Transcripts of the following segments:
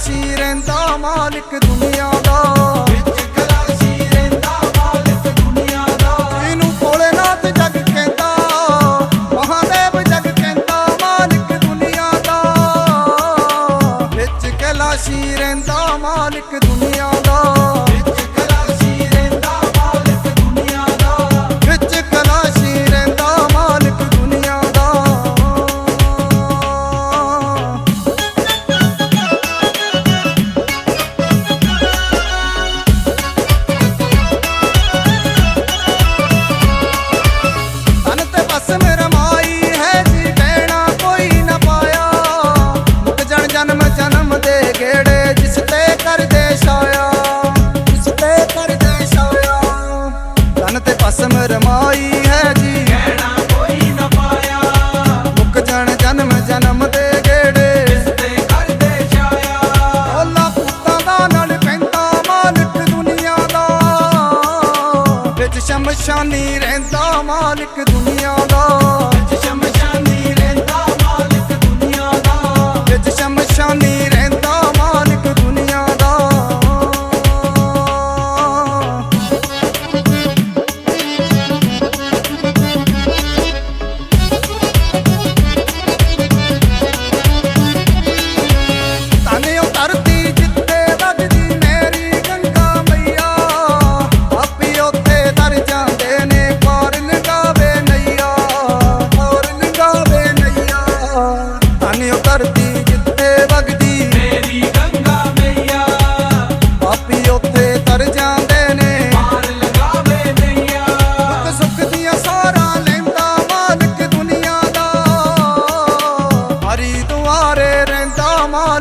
ਕਲਾਸ਼ੀ ਰਹਿੰਦਾ ਮਾਲਿਕ ਦੁਨੀਆ ਦਾ। ਵਿੱਚ ਕਲਾਸ਼ੀ ਰਹਿੰਦਾ ਮਾਲਕ ਦੁਨੀਆ ਦਾ। ਇਹਨੂੰ ਭੋਲੇਨਾਥ ਜਗ ਕਹਿੰਦਾ ਮਹਾਦੇਵ ਜਗ ਕਹਿੰਦਾ ਮਾਲਿਕ ਦੁਨੀਆ ਦਾ। ਵਿੱਚ ਕੈਲਾਸ਼ੀ ਰਹਿੰਦਾ ਮਾਲਿਕ ਦੁਨੀਆ ਦਾ। ਤਨ ਤੇ ਬਸ ਮੇਰਾ ਮਾਈ ਹੈ ਜੀ। ਕਹਿਣਾ ਕੋਈ ਨਾ ਪਾਇਆ। ਮੁਕ ਜਨ ਜਨਮ ਜਨਮ ਦੇ ਗੇੜੇ। ਤੇ ਕਰਦੇ ਛਾਇਆ। ਓਲਾ ਪੁੱਤਾਂ ਦਾ ਨਾਲ ਪੈਂਦਾ ਮਾਲਕ ਦੁਨੀਆ ਦਾ। ਵਿੱਚ ਸ਼ਮਸ਼ਾਨੀ ਰਹਿੰਦਾ ਮਾਲਕ ਦੁਨੀਆ ਦਾ। ਵਿੱਚ ਸ਼ਮਸ਼ਾਨੀ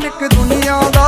ਹਰੀ ਦੁਨੀਆ ਦਾ